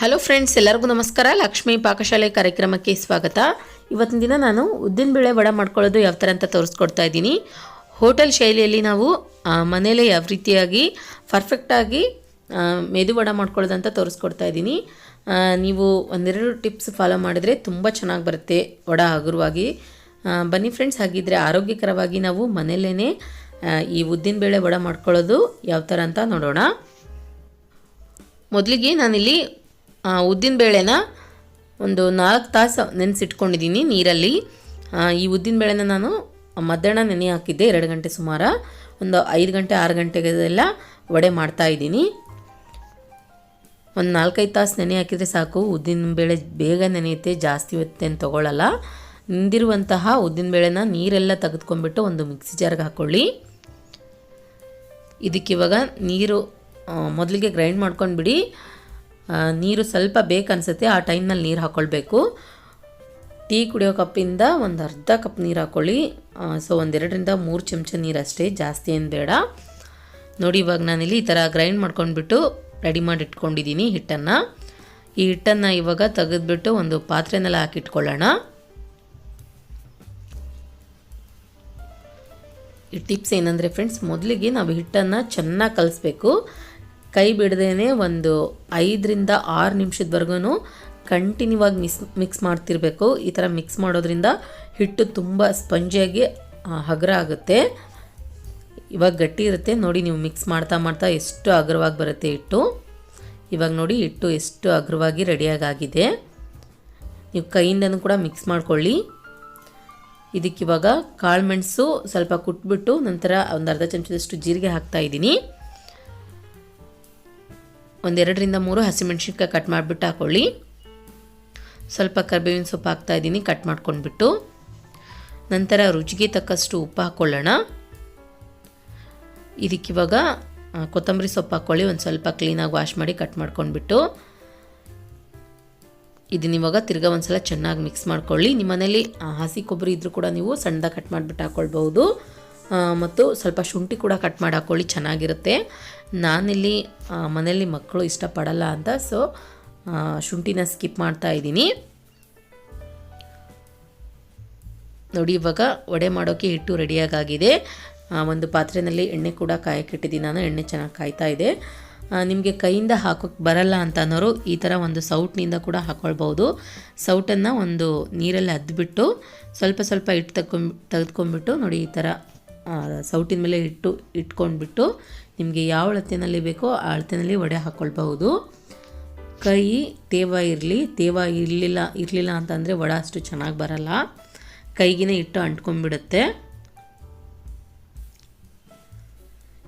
Hello friends ಎಲ್ಲರಿಗೂ ನಮಸ್ಕಾರ. ಲಕ್ಷ್ಮೀ ಪಾಕಶಾಲೆ ಕಾರ್ಯಕ್ರಮಕ್ಕೆ ಸ್ವಾಗತ. ಇವತ್ತಿನ ದಿನ ನಾನು ಉದ್ದಿನಬೇಳೆ ವಡ ಮಾಡ್ಕೊಳ್ಳೋದು ಯಾವ ಥರ ಅಂತ ತೋರಿಸ್ಕೊಡ್ತಾ ಇದ್ದೀನಿ. ಹೋಟೆಲ್ ಶೈಲಿಯಲ್ಲಿ ನಾವು ಮನೆಯಲ್ಲೇ ಯಾವ ರೀತಿಯಾಗಿ ಪರ್ಫೆಕ್ಟಾಗಿ ಮೆದು ವಡೆ ಮಾಡ್ಕೊಳ್ಳೋದಂತ ತೋರಿಸ್ಕೊಡ್ತಾ ಇದ್ದೀನಿ. ನೀವು ಒಂದೆರಡು ಟಿಪ್ಸ್ ಫಾಲೋ ಮಾಡಿದರೆ ತುಂಬ ಚೆನ್ನಾಗಿ ಬರುತ್ತೆ ವಡ ಹಗುರವಾಗಿ. ಬನ್ನಿ ಫ್ರೆಂಡ್ಸ್ ಹಾಗಿದ್ರೆ ಆರೋಗ್ಯಕರವಾಗಿ ನಾವು ಮನೆಯಲ್ಲೇ ಈ ಉದ್ದಿನಬೇಳೆ ವಡ ಮಾಡ್ಕೊಳ್ಳೋದು ಯಾವ ಥರ ಅಂತ ನೋಡೋಣ. ಮೊದಲಿಗೆ ನಾನಿಲ್ಲಿ ಉದ್ದಿನಬೇಳೆನ ಒಂದು ನಾಲ್ಕು ತಾಸು ನೆನೆಸಿಟ್ಕೊಂಡಿದ್ದೀನಿ ನೀರಲ್ಲಿ. ಈ ಉದ್ದಿನಬೇಳೆನ ನಾನು ಮಧ್ಯಾಹ್ನ ನೆನೆ ಹಾಕಿದ್ದೆ, ಎರಡು ಗಂಟೆ ಸುಮಾರು. ಒಂದು ಐದು ಗಂಟೆ, ಆರು ಗಂಟೆಗೆಲ್ಲ ವಡೆ ಮಾಡ್ತಾ ಇದ್ದೀನಿ. ಒಂದು ನಾಲ್ಕೈದು ತಾಸು ನೆನೆ ಹಾಕಿದರೆ ಸಾಕು ಉದ್ದಿನಬೇಳೆ ಬೇಗ ನೆನೆಯುತ್ತೆ, ಜಾಸ್ತಿ ಹೊತ್ತೇನು ತೊಗೊಳ್ಳಲ್ಲ ನಿಂದಿರುವಂತಹ ಉದ್ದಿನಬೇಳೆನ ನೀರೆಲ್ಲ ತೆಗೆದುಕೊಂಡ್ಬಿಟ್ಟು ಒಂದು ಮಿಕ್ಸಿ ಜಾರ್ಗೆ ಹಾಕ್ಕೊಳ್ಳಿ ಇದಕ್ಕಿವಾಗ ನೀರು ಮೊದಲಿಗೆ ಗ್ರೈಂಡ್ ಮಾಡ್ಕೊಂಡ್ಬಿಡಿ. ನೀರು ಸ್ವಲ್ಪ ಬೇಕನ್ಸುತ್ತೆ, ಆ ಟೈಮ್ನಲ್ಲಿ ನೀರು ಹಾಕ್ಕೊಳ್ಬೇಕು ಟೀ ಕುಡಿಯೋ ಕಪ್ಪಿಂದ ಒಂದು ಅರ್ಧ ಕಪ್ ನೀರು ಹಾಕ್ಕೊಳ್ಳಿ ಸೊ ಒಂದೆರಡರಿಂದ ಮೂರು ಚಮಚ ನೀರು ಅಷ್ಟೇ ಜಾಸ್ತಿ ಏನು ಬೇಡ. ನೋಡಿ, ಇವಾಗ ನಾನಿಲ್ಲಿ ಈ ಥರ ಗ್ರೈಂಡ್ ಮಾಡ್ಕೊಂಡ್ಬಿಟ್ಟು ರೆಡಿ ಮಾಡಿ ಇಟ್ಕೊಂಡಿದ್ದೀನಿ ಹಿಟ್ಟನ್ನು. ಈ ಹಿಟ್ಟನ್ನು ಇವಾಗ ತೆಗೆದ್ಬಿಟ್ಟು ಒಂದು ಪಾತ್ರೆನೆಲ್ಲ ಹಾಕಿಟ್ಕೊಳ್ಳೋಣ. ಈ ಟಿಪ್ಸ್ ಏನಂದರೆ ಫ್ರೆಂಡ್ಸ್ ಮೊದಲಿಗೆ ನಾವು ಹಿಟ್ಟನ್ನು ಚೆನ್ನಾಗಿ ಕಲಿಸ್ಬೇಕು. ಕೈ ಬಿಡದೇ ಒಂದು ಐದರಿಂದ ಆರು ನಿಮಿಷದವರೆಗೂ ಕಂಟಿನ್ಯೂ ಆಗಿ ಮಿಸ್ ಮಿಕ್ಸ್ ಮಾಡ್ತಿರ್ಬೇಕು. ಈ ಥರ ಮಿಕ್ಸ್ ಮಾಡೋದ್ರಿಂದ ಹಿಟ್ಟು ತುಂಬ ಸ್ಪಂಜಿಯಾಗಿ ಹಗುರ ಆಗುತ್ತೆ. ಇವಾಗ ಗಟ್ಟಿ ಇರುತ್ತೆ. ನೋಡಿ ನೀವು ಮಿಕ್ಸ್ ಮಾಡ್ತಾ ಮಾಡ್ತಾ ಎಷ್ಟು ಅಗ್ರವಾಗಿ ಬರುತ್ತೆ ಹಿಟ್ಟು. ಇವಾಗ ನೋಡಿ ಹಿಟ್ಟು ಎಷ್ಟು ಅಗ್ರವಾಗಿ ಆಗಿದೆ ನೀವು ಕೈಯಿಂದನೂ ಕೂಡ ಮಿಕ್ಸ್ ಮಾಡ್ಕೊಳ್ಳಿ. ಇದಕ್ಕಿವಾಗ ಕಾಳು ಮೆಣಸು ಸ್ವಲ್ಪ ಕುಟ್ಬಿಟ್ಟು ನಂತರ ಒಂದು ಅರ್ಧ ಚಮಚದಷ್ಟು ಜೀರಿಗೆ ಹಾಕ್ತಾ ಇದ್ದೀನಿ. ಒಂದೆರಡರಿಂದ ಮೂರು ಹಸಿಮೆಣ್ಸಿನ್ಕಾಯಿ ಕಟ್ ಮಾಡಿಬಿಟ್ಟು ಹಾಕ್ಕೊಳ್ಳಿ ಸ್ವಲ್ಪ ಕರ್ಬೇವಿನ ಸೊಪ್ಪು ಹಾಕ್ತಾ ಇದ್ದೀನಿ ಕಟ್ ಮಾಡ್ಕೊಂಡ್ಬಿಟ್ಟು. ನಂತರ ರುಚಿಗೆ ತಕ್ಕಷ್ಟು ಉಪ್ಪು ಹಾಕ್ಕೊಳ್ಳೋಣ ಇದಕ್ಕಿವಾಗ ಕೊತ್ತಂಬರಿ ಸೊಪ್ಪು ಹಾಕ್ಕೊಳ್ಳಿ ಒಂದು ಸ್ವಲ್ಪ ಕ್ಲೀನಾಗಿ ವಾಶ್ ಮಾಡಿ ಕಟ್ ಮಾಡ್ಕೊಂಡ್ಬಿಟ್ಟು. ಇದನ್ನಿವಾಗ ತಿರ್ಗಾ ಒಂದು ಒಂದ್ಸಲ ಚೆನ್ನಾಗಿ ಮಿಕ್ಸ್ ಮಾಡ್ಕೊಳ್ಳಿ. ನಿಮ್ಮ ಮನೇಲಿ ಹಸಿ ಕೊಬ್ಬರಿ ಇದ್ದರೂ ಕೂಡ ನೀವು ಸಣ್ಣದಾಗಿ ಕಟ್ ಮಾಡಿಬಿಟ್ಟು ಹಾಕ್ಕೊಳ್ಬಹುದು ಮತ್ತು ಸ್ವಲ್ಪ ಶುಂಠಿ ಕೂಡ ಕಟ್ ಮಾಡಿ ಹಾಕ್ಕೊಳ್ಳಿ ಚೆನ್ನಾಗಿರುತ್ತೆ. ನಾನಿಲ್ಲಿ ಮನೆಯಲ್ಲಿ ಮಕ್ಕಳು ಇಷ್ಟಪಡಲ್ಲ ಅಂತ ಸೊ ಶುಂಠಿನ ಸ್ಕಿಪ್ ಮಾಡ್ತಾ ಇದ್ದೀನಿ. ನೋಡಿ, ಇವಾಗ ವಡೆ ಮಾಡೋಕ್ಕೆ ಹಿಟ್ಟು ರೆಡಿಯಾಗಿದೆ ಒಂದು ಪಾತ್ರೆಯಲ್ಲಿ ಎಣ್ಣೆ ಕೂಡ ಕಾಯಕ್ಕಿಟ್ಟಿದ್ದೀನಿ ನಾನು, ಎಣ್ಣೆ ಚೆನ್ನಾಗಿ ಕಾಯ್ತಾ ಇದೆ. ನಿಮಗೆ ಕೈಯಿಂದ ಹಾಕೋಕ್ಕೆ ಬರಲ್ಲ ಅಂತ ಅನ್ನೋರು ಈ ಥರ ಒಂದು ಸೌಟ್ನಿಂದ ಕೂಡ ಹಾಕ್ಕೊಳ್ಬೋದು ಸೌಟನ್ನು ಒಂದು ನೀರಲ್ಲಿ ಅದ್ಬಿಟ್ಟು ಸ್ವಲ್ಪ ಸ್ವಲ್ಪ ಹಿಟ್ಟು ತಕ್ಕೊಂಬಿ, ತೆಗೆದುಕೊಂಡ್ಬಿಟ್ಟು ನೋಡಿ ಈ ಥರ ಸೌಟಿನ ಮೇಲೆ ಇಟ್ಟು, ಇಟ್ಕೊಂಡ್ಬಿಟ್ಟು ನಿಮಗೆ ಯಾವ ಅಳತೆಯಲ್ಲಿ ಬೇಕೋ ಆ ಅಳತೆಯಲ್ಲಿ ವಡೆ ಹಾಕ್ಕೊಳ್ಬಹುದು ಕೈ ತೇವ ಇರಲಿ, ತೇವ ಇರಲಿಲ್ಲ ಇರಲಿಲ್ಲ ಅಂತಂದರೆ ವಡ ಅಷ್ಟು ಚೆನ್ನಾಗಿ ಬರಲ್ಲ. ಕೈಗಿನೇ ಇಟ್ಟು ಅಂಟ್ಕೊಂಡ್ಬಿಡುತ್ತೆ.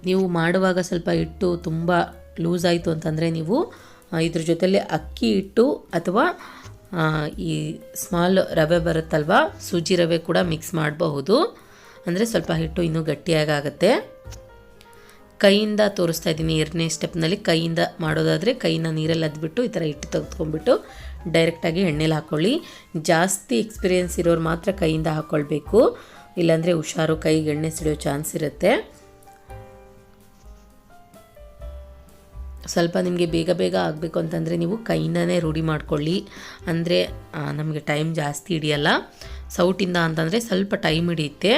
ನೀವು ಮಾಡುವಾಗ ಸ್ವಲ್ಪ ಹಿಟ್ಟು ತುಂಬ ಲೂಸ್ ಆಯಿತು ಅಂತಂದರೆ ನೀವು ಇದ್ರ ಜೊತೆಲಿ ಅಕ್ಕಿ ಹಿಟ್ಟು ಅಥವಾ ಈ ಸ್ಮಾಲ್ ರವೆ ಬರುತ್ತಲ್ವ, ಸೂಜಿ ರವೆ ಕೂಡ ಮಿಕ್ಸ್ ಮಾಡಬಹುದು. ಅಂದರೆ ಸ್ವಲ್ಪ ಹಿಟ್ಟು ಇನ್ನೂ ಗಟ್ಟಿಯಾಗುತ್ತೆ ಕೈಯಿಂದ ತೋರಿಸ್ತಾ ಇದ್ದೀನಿ ಎರಡನೇ ಸ್ಟೆಪ್ನಲ್ಲಿ ಕೈಯಿಂದ ಮಾಡೋದಾದರೆ ಕೈನ ನೀರಲ್ಲಿ ಅದ್ಬಿಟ್ಟು ಈ ಥರ ಹಿಟ್ಟು ತೆಗೆದುಕೊಂಡ್ಬಿಟ್ಟು ಡೈರೆಕ್ಟಾಗಿ ಎಣ್ಣೆಲಿ ಹಾಕ್ಕೊಳ್ಳಿ ಜಾಸ್ತಿ ಎಕ್ಸ್ಪೀರಿಯೆನ್ಸ್ ಇರೋರು ಮಾತ್ರ ಕೈಯಿಂದ ಹಾಕ್ಕೊಳ್ಬೇಕು ಇಲ್ಲಾಂದರೆ ಹುಷಾರು ಕೈಗೆ ಎಣ್ಣೆ ಸಿಡಿಯೋ ಚಾನ್ಸ್ ಇರುತ್ತೆ. ಸ್ವಲ್ಪ ನಿಮಗೆ ಬೇಗ ಬೇಗ ಆಗಬೇಕು ಅಂತಂದರೆ ನೀವು ಕೈಯಿಂದನೇ ರೂಢಿ ಮಾಡ್ಕೊಳ್ಳಿ. ಅಂದರೆ ನಮಗೆ ಟೈಮ್ ಜಾಸ್ತಿ ಹಿಡಿಯಲ್ಲ. ಸೌಟಿಂದ ಅಂತಂದರೆ ಸ್ವಲ್ಪ ಟೈಮ್ ಹಿಡಿಯುತ್ತೆ.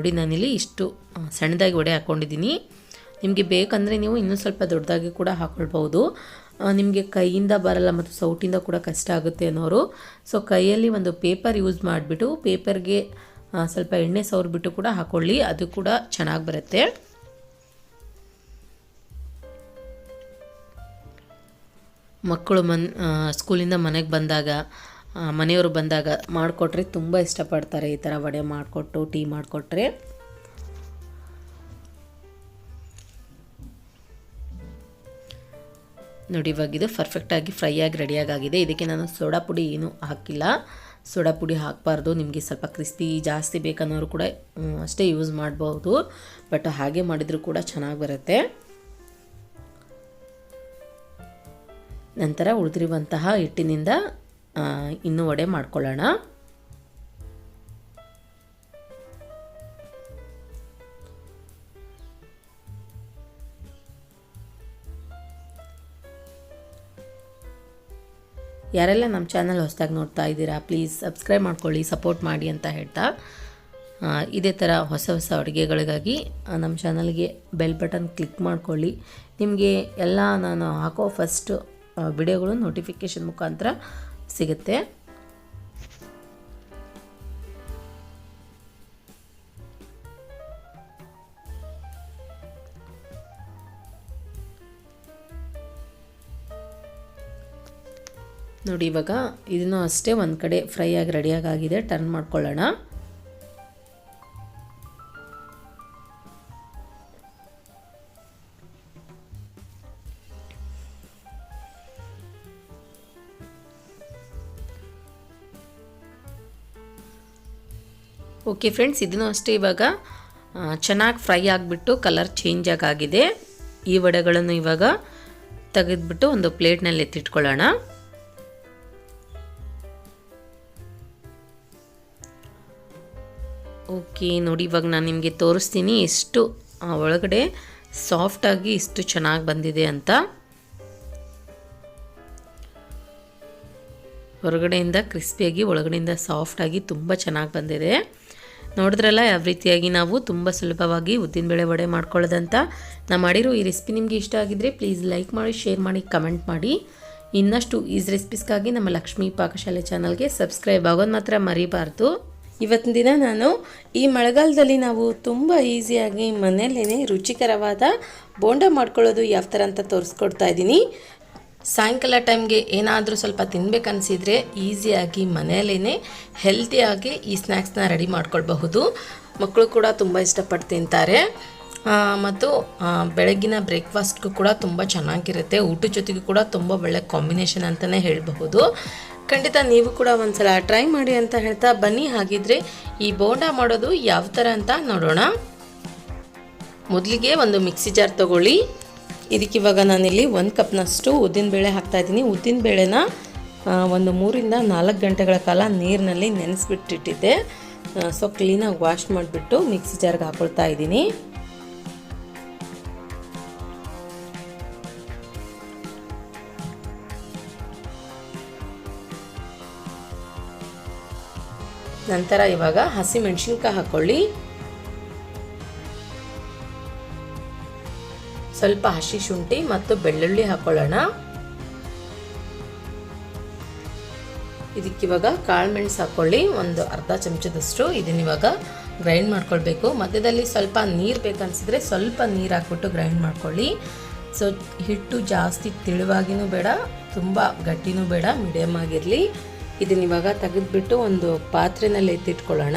ನೋಡಿ, ನಾನಿಲ್ಲಿ ಇಷ್ಟು ಸಣ್ಣದಾಗಿ ವಡೆ ಹಾಕ್ಕೊಂಡಿದ್ದೀನಿ ನಿಮಗೆ ಬೇಕಂದರೆ ನೀವು ಇನ್ನೂ ಸ್ವಲ್ಪ ದೊಡ್ಡದಾಗಿ ಕೂಡ ಹಾಕ್ಕೊಳ್ಬೋದು ನಿಮಗೆ ಕೈಯಿಂದ ಬರಲ್ಲ ಮತ್ತು ಸೌಟಿಂದ ಕೂಡ ಕಷ್ಟ ಆಗುತ್ತೆ ಅನ್ನೋರು. ಸೊ ಕೈಯಲ್ಲಿ ಒಂದು ಪೇಪರ್ ಯೂಸ್ ಮಾಡಿಬಿಟ್ಟು, ಪೇಪರ್ಗೆ ಸ್ವಲ್ಪ ಎಣ್ಣೆ ಸವರ್ಬಿಟ್ಟು ಕೂಡ ಹಾಕ್ಕೊಳ್ಳಿ ಅದು ಕೂಡ ಚೆನ್ನಾಗಿ ಬರುತ್ತೆ. ಮಕ್ಕಳು ಮನ್ ಸ್ಕೂಲಿಂದ ಮನೆಗೆ ಬಂದಾಗ ಮನೆಯವರು ಬಂದಾಗ ಮಾಡಿಕೊಟ್ರೆ ತುಂಬ ಇಷ್ಟಪಡ್ತಾರೆ ಈ ಥರ ವಡೆ ಮಾಡಿಕೊಟ್ಟು, ಟೀ ಮಾಡಿಕೊಟ್ರೆ. ನೋಡಿ, ಇವಾಗ ಇದು ಪರ್ಫೆಕ್ಟಾಗಿ ಫ್ರೈ ಆಗಿ ರೆಡಿಯಾಗಿದೆ ಇದಕ್ಕೆ ನಾನು ಸೋಡಾ ಪುಡಿ ಏನೂ ಹಾಕಿಲ್ಲ. ಸೋಡಾ ಪುಡಿ ಹಾಕಬಾರ್ದು. ನಿಮಗೆ ಸ್ವಲ್ಪ ಕ್ರಿಸ್ಪಿ ಜಾಸ್ತಿ ಬೇಕನ್ನೋರು ಕೂಡ ಅಷ್ಟೇ ಯೂಸ್ ಮಾಡ್ಬೋದು. ಬಟ್ ಹಾಗೆ ಮಾಡಿದರೂ ಕೂಡ ಚೆನ್ನಾಗಿ ಬರುತ್ತೆ. ನಂತರ ಉಳಿದಿರುವಂತಹ ಹಿಟ್ಟಿನಿಂದ ಇನ್ನು ವಡೆ ಮಾಡ್ಕೊಳ್ಳೋಣ. ಯಾರೆಲ್ಲ ನಮ್ಮ ಚಾನಲ್ ಹೊಸದಾಗಿ ನೋಡ್ತಾ ಇದ್ದೀರಾ, ಪ್ಲೀಸ್ ಸಬ್ಸ್ಕ್ರೈಬ್ ಮಾಡ್ಕೊಳ್ಳಿ, ಸಪೋರ್ಟ್ ಮಾಡಿ ಅಂತ ಹೇಳ್ತಾ. ಇದೇ ಥರ ಹೊಸ ಹೊಸ ಅಡುಗೆಗಳಿಗಾಗಿ ನಮ್ಮ ಚಾನಲ್ಗೆ ಬೆಲ್ ಬಟನ್ ಕ್ಲಿಕ್ ಮಾಡ್ಕೊಳ್ಳಿ. ನಿಮಗೆ ಎಲ್ಲ ನಾನು ಹಾಕೋ ಫಸ್ಟ್ ವಿಡಿಯೋಗಳು ನೋಟಿಫಿಕೇಷನ್ ಮುಖಾಂತರ ಸಿಗುತ್ತೆ. ನೋಡಿ ಇವಾಗ ಇದನ್ನು ಅಷ್ಟೇ ಒಂದು ಕಡೆ ಫ್ರೈ ಆಗಿ ರೆಡಿಯಾಗಿ ಆಗಿದೆ. ಟರ್ನ್ ಮಾಡ್ಕೊಳ್ಳೋಣ. ಓಕೆ ಫ್ರೆಂಡ್ಸ್ ಇದನ್ನು ಅಷ್ಟೇ ಇವಾಗ ಚೆನ್ನಾಗಿ ಫ್ರೈ ಆಗಿಬಿಟ್ಟು ಕಲರ್ ಚೇಂಜ್ ಆಗಿದೆ ಈ ವಡೆಗಳನ್ನು ಇವಾಗ ತೆಗೆದ್ಬಿಟ್ಟು ಒಂದು ಪ್ಲೇಟ್ನಲ್ಲಿ ಎತ್ತಿಟ್ಕೊಳ್ಳೋಣ. ಓಕೆ ನೋಡಿ, ಇವಾಗ ನಾನು ನಿಮಗೆ ತೋರಿಸ್ತೀನಿ ಎಷ್ಟು ಒಳಗಡೆ ಸಾಫ್ಟಾಗಿ ಇಷ್ಟು ಚೆನ್ನಾಗಿ ಬಂದಿದೆ ಅಂತ. ಹೊರಗಡೆಯಿಂದ ಕ್ರಿಸ್ಪಿಯಾಗಿ ಒಳಗಡೆಯಿಂದ ಸಾಫ್ಟಾಗಿ ತುಂಬ ಚೆನ್ನಾಗಿ ಬಂದಿದೆ. ನೋಡಿದ್ರಲ್ಲ, ಯಾವ ರೀತಿಯಾಗಿ ನಾವು ತುಂಬ ಸುಲಭವಾಗಿ ಉದ್ದಿನಬೇಳೆ ವಡೆ ಮಾಡ್ಕೊಳ್ಳೋದಂತ. ನಾ ಮಾಡಿರೋ ಈ ರೆಸಿಪಿ ನಿಮಗೆ ಇಷ್ಟ ಆಗಿದ್ದರೆ ಪ್ಲೀಸ್ ಲೈಕ್ ಮಾಡಿ, ಶೇರ್ ಮಾಡಿ, ಕಮೆಂಟ್ ಮಾಡಿ. ಇನ್ನಷ್ಟು ಈಸ್ ರೆಸಿಪೀಸ್ಗಾಗಿ ನಮ್ಮ ಲಕ್ಷ್ಮೀ ಪಾಕಶಾಲೆ ಚಾನಲ್ಗೆ ಸಬ್ಸ್ಕ್ರೈಬ್ ಆಗೋದು ಮಾತ್ರ ಮರಿಬಾರ್ದು. ಇವತ್ತಿನ ದಿನ ನಾನು ಈ ಮಳೆಗಾಲದಲ್ಲಿ ನಾವು ತುಂಬ ಈಸಿಯಾಗಿ ಮನೆಯಲ್ಲೇ ರುಚಿಕರವಾದ ಬೋಂಡ ಮಾಡ್ಕೊಳ್ಳೋದು ಯಾವ ಥರ ಅಂತ ತೋರಿಸ್ಕೊಡ್ತಾ ಇದ್ದೀನಿ. ಸಾಯಂಕಾಲ ಟೈಮ್ಗೆ ಏನಾದರೂ ಸ್ವಲ್ಪ ತಿನ್ಬೇಕನ್ಸಿದ್ರೆ ಈಸಿಯಾಗಿ ಮನೆಯಲ್ಲೇ ಹೆಲ್ತಿಯಾಗಿ ಈ ಸ್ನ್ಯಾಕ್ಸ್ನ ರೆಡಿ ಮಾಡ್ಕೊಳ್ಬಹುದು. ಮಕ್ಕಳು ಕೂಡ ತುಂಬ ಇಷ್ಟಪಟ್ಟು ತಿಂತಾರೆ. ಮತ್ತು ಬೆಳಗ್ಗಿನ ಬ್ರೇಕ್ಫಾಸ್ಟ್ಗೂ ಕೂಡ ತುಂಬ ಚೆನ್ನಾಗಿರುತ್ತೆ. ಊಟದ ಜೊತೆಗೂ ಕೂಡ ತುಂಬ ಒಳ್ಳೆ ಕಾಂಬಿನೇಷನ್ ಅಂತಲೇ ಹೇಳಬಹುದು. ಖಂಡಿತ ನೀವು ಕೂಡ ಒಂದ್ಸಲ ಟ್ರೈ ಮಾಡಿ ಅಂತ ಹೇಳ್ತಾ ಬನ್ನಿ. ಹಾಗಿದ್ರೆ ಈ ಬೋಂಡ ಮಾಡೋದು ಯಾವ ಥರ ಅಂತ ನೋಡೋಣ. ಮೊದಲಿಗೆ ಒಂದು ಮಿಕ್ಸಿ ಜಾರ್ ತಗೊಳ್ಳಿ. ಇದಕ್ಕೆ ಇವಾಗ ನಾನಿಲ್ಲಿ ಒಂದು ಕಪ್ನಷ್ಟು ಉದ್ದಿನಬೇಳೆ ಹಾಕ್ತಾಯಿದ್ದೀನಿ ಉದ್ದಿನಬೇಳೆನ ಒಂದು ಮೂರಿಂದ ನಾಲ್ಕು ಗಂಟೆಗಳ ಕಾಲ ನೀರಿನಲ್ಲಿ ನೆನೆಸ್ಬಿಟ್ಟಿಟ್ಟಿದ್ದೆ. ಸೊ ಕ್ಲೀನಾಗಿ ವಾಶ್ ಮಾಡಿಬಿಟ್ಟು ಮಿಕ್ಸಿ ಜಾರ್ಗೆ ಹಾಕೊಳ್ತಾ ಇದ್ದೀನಿ. ನಂತರ ಇವಾಗ ಹಸಿ ಮೆಣಸಿನ್ಕಾಯಿ ಹಾಕ್ಕೊಳ್ಳಿ ಸ್ವಲ್ಪ ಹಸಿ ಶುಂಠಿ ಮತ್ತು ಬೆಳ್ಳುಳ್ಳಿ ಹಾಕೊಳ್ಳೋಣ. ಇದಕ್ಕಿವಾಗ ಕಾಳು ಮೆಣಸು ಹಾಕ್ಕೊಳ್ಳಿ ಒಂದು ಅರ್ಧ ಚಮಚದಷ್ಟು. ಇದನ್ನ ಇವಾಗ ಗ್ರೈಂಡ್ ಮಾಡ್ಕೊಳ್ಬೇಕು. ಮಧ್ಯದಲ್ಲಿ ಸ್ವಲ್ಪ ನೀರು ಬೇಕನ್ಸಿದ್ರೆ ಸ್ವಲ್ಪ ನೀರು ಹಾಕ್ಬಿಟ್ಟು ಗ್ರೈಂಡ್ ಮಾಡ್ಕೊಳ್ಳಿ. ಸೊ ಹಿಟ್ಟು ಜಾಸ್ತಿ ತಿಳುವಾಗಿನೂ ಬೇಡ, ತುಂಬ ಗಟ್ಟಿನೂ ಬೇಡ ಮೀಡಿಯಮ್ ಆಗಿರಲಿ. ಇದನ್ನ ಇವಾಗ ತೆಗೆದ್ಬಿಟ್ಟು ಒಂದು ಪಾತ್ರೆನಲ್ಲಿ ಎತ್ತಿಟ್ಕೊಳ್ಳೋಣ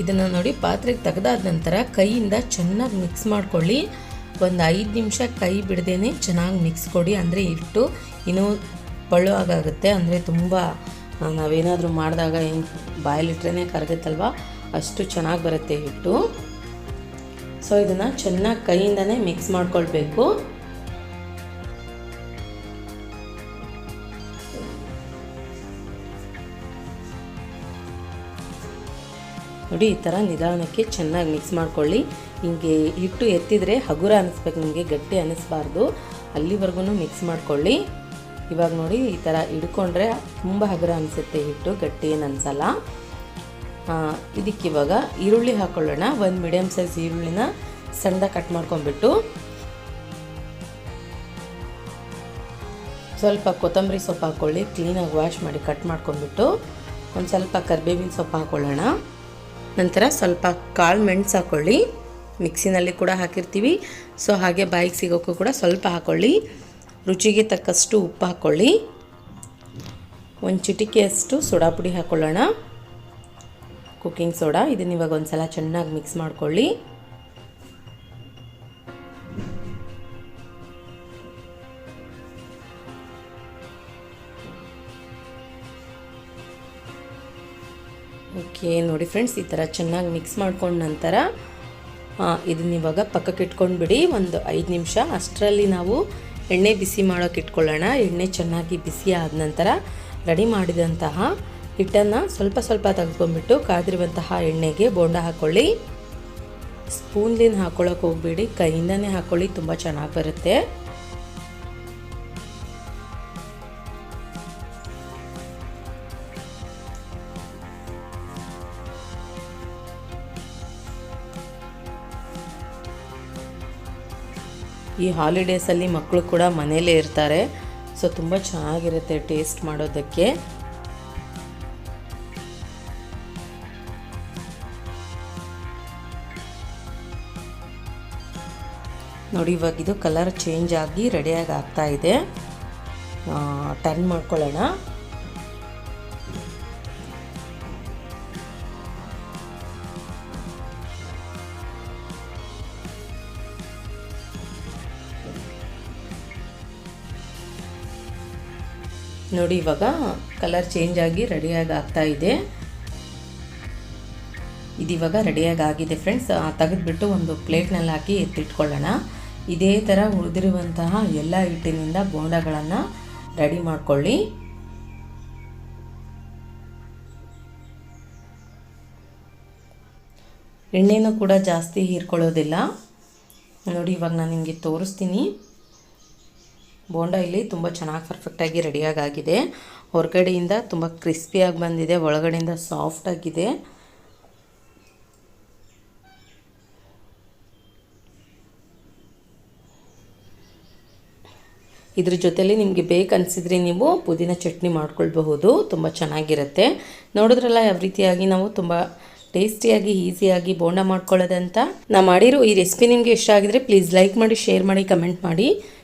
ಇದನ್ನು ನೋಡಿ ಪಾತ್ರೆಗೆ ತೆಗೆದಾದ ನಂತರ ಕೈಯಿಂದ ಚೆನ್ನಾಗಿ ಮಿಕ್ಸ್ ಮಾಡ್ಕೊಳ್ಳಿ. ಒಂದು ಐದು ನಿಮಿಷ ಕೈ ಬಿಡದೇನೆ ಚೆನ್ನಾಗಿ ಮಿಕ್ಸ್ ಕೊಡಿ. ಅಂದರೆ ಹಿಟ್ಟು ಇನ್ನೂ ಆಗುತ್ತೆ ಅಂದರೆ ತುಂಬ ನಾವೇನಾದರೂ ಮಾಡಿದಾಗ ಏನು ಬಾಯಲ್ಲಿಟ್ರೇ ಕರಗುತ್ತಲ್ವ? ಅಷ್ಟು ಚೆನ್ನಾಗಿ ಬರುತ್ತೆ ಹಿಟ್ಟು. ಸೊ ಇದನ್ನು ಚೆನ್ನಾಗಿ ಕೈಯಿಂದನೇ ಮಿಕ್ಸ್ ಮಾಡ್ಕೊಳ್ಬೇಕು. ನೋಡಿ, ಈ ಥರ ನಿಧಾನಕ್ಕೆ ಚೆನ್ನಾಗಿ ಮಿಕ್ಸ್ ಮಾಡ್ಕೊಳ್ಳಿ. ಹಿಂಗೆ ಹಿಟ್ಟು ಎತ್ತಿದರೆ ಹಗುರ ಅನ್ನಿಸ್ಬೇಕು ನಿಮಗೆ, ಗಟ್ಟಿ ಅನ್ನಿಸ್ಬಾರ್ದು ಅಲ್ಲಿವರೆಗೂ ಮಿಕ್ಸ್ ಮಾಡ್ಕೊಳ್ಳಿ. ಇವಾಗ ನೋಡಿ, ಈ ಥರ ಹಿಡ್ಕೊಂಡ್ರೆ ತುಂಬ ಹಗುರ ಅನಿಸುತ್ತೆ ಹಿಟ್ಟು, ಗಟ್ಟಿ ಏನು ಅನಿಸಲ್ಲ. ಇದಕ್ಕಿವಾಗ ಈರುಳ್ಳಿ ಹಾಕ್ಕೊಳ್ಳೋಣ ಒಂದು ಮೀಡಿಯಮ್ ಸೈಜ್ ಈರುಳ್ಳಿನ ಸಣ್ಣದಾಗಿ ಕಟ್ ಮಾಡ್ಕೊಂಬಿಟ್ಟು ಸ್ವಲ್ಪ ಕೊತ್ತಂಬರಿ ಸೊಪ್ಪು ಹಾಕ್ಕೊಳ್ಳಿ ಕ್ಲೀನಾಗಿ ವಾಶ್ ಮಾಡಿ ಕಟ್ ಮಾಡ್ಕೊಂಬಿಟ್ಟು ಒಂದು ಸ್ವಲ್ಪ ಕರಿಬೇವಿನ ಸೊಪ್ಪು ಹಾಕ್ಕೊಳ್ಳೋಣ ನಂತರ ಸ್ವಲ್ಪ ಕಾಳು ಮೆಣಸು ಹಾಕ್ಕೊಳ್ಳಿ ಮಿಕ್ಸಿನಲ್ಲಿ ಕೂಡ ಹಾಕಿರ್ತೀವಿ. ಸೊ, ಹಾಗೆ ಬಾಯಿಗೆ ಸಿಗೋಕ್ಕೂ ಕೂಡ ಸ್ವಲ್ಪ ಹಾಕ್ಕೊಳ್ಳಿ ರುಚಿಗೆ ತಕ್ಕಷ್ಟು ಉಪ್ಪು ಹಾಕ್ಕೊಳ್ಳಿ ಒಂದು ಚಿಟಿಕೆಯಷ್ಟು ಸೋಡಾ ಪುಡಿ ಹಾಕ್ಕೊಳ್ಳೋಣ ಕುಕ್ಕಿಂಗ್ ಸೋಡಾ, ಇದನ್ನ ಇವಾಗ ಒಂದು ಸಲ ಚೆನ್ನಾಗಿ ಮಿಕ್ಸ್ ಮಾಡ್ಕೊಳ್ಳಿ. ಓಕೆ, ನೋಡಿ ಫ್ರೆಂಡ್ಸ್ ಈ ಥರ ಚೆನ್ನಾಗಿ ಮಿಕ್ಸ್ ಮಾಡ್ಕೊಂಡ ನಂತರ ಇದನ್ನ ಇವಾಗ ಪಕ್ಕಕ್ಕೆ ಇಟ್ಕೊಂಡ್ಬಿಡಿ, ಒಂದು ಐದು ನಿಮಿಷ. ಅಷ್ಟರಲ್ಲಿ ನಾವು ಎಣ್ಣೆ ಬಿಸಿ ಮಾಡೋಕೆ ಇಟ್ಕೊಳ್ಳೋಣ. ಎಣ್ಣೆ ಚೆನ್ನಾಗಿ ಬಿಸಿ ಆದ ನಂತರ ರೆಡಿ ಮಾಡಿದಂತಹ ಹಿಟ್ಟನ್ನು ಸ್ವಲ್ಪ ಸ್ವಲ್ಪ ತೆಗೆದುಕೊಂಡ್ಬಿಟ್ಟು ಕಾದಿರುವಂತಹ ಎಣ್ಣೆಗೆ ಬೋಂಡ ಹಾಕ್ಕೊಳ್ಳಿ ಸ್ಪೂನ್ಲಿಂದ ಹಾಕ್ಕೊಳ್ಳೋಕೆ ಹೋಗ್ಬೇಡಿ, ಕೈಯಿಂದನೇ ಹಾಕ್ಕೊಳ್ಳಿ ತುಂಬ ಚೆನ್ನಾಗಿ ಬರುತ್ತೆ. ಈ ಹಾಲಿಡೇಸಲ್ಲಿ ಮಕ್ಕಳು ಕೂಡ ಮನೇಲೇ ಇರ್ತಾರೆ. ಸೊ ತುಂಬ ಚೆನ್ನಾಗಿರುತ್ತೆ ಟೇಸ್ಟ್ ಮಾಡೋದಕ್ಕೆ. ನೋಡಿ, ಇವಾಗ ಇದು ಕಲರ್ ಚೇಂಜ್ ಆಗಿ ರೆಡಿಯಾಗಿ ಆಗ್ತಾ ಇದೆ. ಟರ್ನ್ ಮಾಡ್ಕೊಳ್ಳೋಣ. ನೋಡಿ, ಇವಾಗ ಕಲರ್ ಚೇಂಜ್ ಆಗಿ ರೆಡಿಯಾಗಿ ಆಗ್ತಾ ಇದೆ. ಇದಿವಾಗ ರೆಡಿಯಾಗಿ ಆಗಿದೆ ಫ್ರೆಂಡ್ಸ್ ತೆಗೆದುಬಿಟ್ಟು ಒಂದು ಪ್ಲೇಟ್ನಲ್ಲಿ ಹಾಕಿ ಎತ್ತಿಟ್ಕೊಳ್ಳೋಣ. ಇದೇ ಥರ ಉಳಿದಿರುವಂತಹ ಎಲ್ಲ ಹಿಟ್ಟಿನಿಂದ ಬೋಂಡಗಳನ್ನು ರೆಡಿ ಮಾಡಿಕೊಳ್ಳಿ. ಎಣ್ಣೆನೂ ಕೂಡ ಜಾಸ್ತಿ ಹೀರ್ಕೊಳ್ಳೋದಿಲ್ಲ. ನೋಡಿ, ಇವಾಗ ನಾನು ನಿಮಗೆ ತೋರಿಸ್ತೀನಿ. ಬೋಂಡ ಇಲ್ಲಿ ತುಂಬ ಚೆನ್ನಾಗಿ ಪರ್ಫೆಕ್ಟಾಗಿ ರೆಡಿಯಾಗಿ ಆಗಿದೆ ಹೊರಗಡೆಯಿಂದ ತುಂಬ ಕ್ರಿಸ್ಪಿಯಾಗಿ ಬಂದಿದೆ, ಒಳಗಡೆಯಿಂದ ಸಾಫ್ಟಾಗಿದೆ ಇದ್ರ ಜೊತೆಲಿ ನಿಮಗೆ ಬೇಕನ್ಸಿದ್ರೆ ನೀವು ಪುದೀನ ಚಟ್ನಿ ಮಾಡ್ಕೊಳ್ಬಹುದು, ತುಂಬ ಚೆನ್ನಾಗಿರುತ್ತೆ. ನೋಡಿದ್ರಲ್ಲ, ಯಾವ ರೀತಿಯಾಗಿ ನಾವು ತುಂಬ ಟೇಸ್ಟಿಯಾಗಿ, ಈಸಿಯಾಗಿ ಬೋಂಡ ಮಾಡ್ಕೊಳ್ಳೋದಂತ. ನಾ ಮಾಡಿರೋ ಈ ರೆಸಿಪಿ ನಿಮಗೆ ಇಷ್ಟ ಆಗಿದ್ರೆ ಪ್ಲೀಸ್ ಲೈಕ್ ಮಾಡಿ ಶೇರ್ ಮಾಡಿ ಕಮೆಂಟ್ ಮಾಡಿ.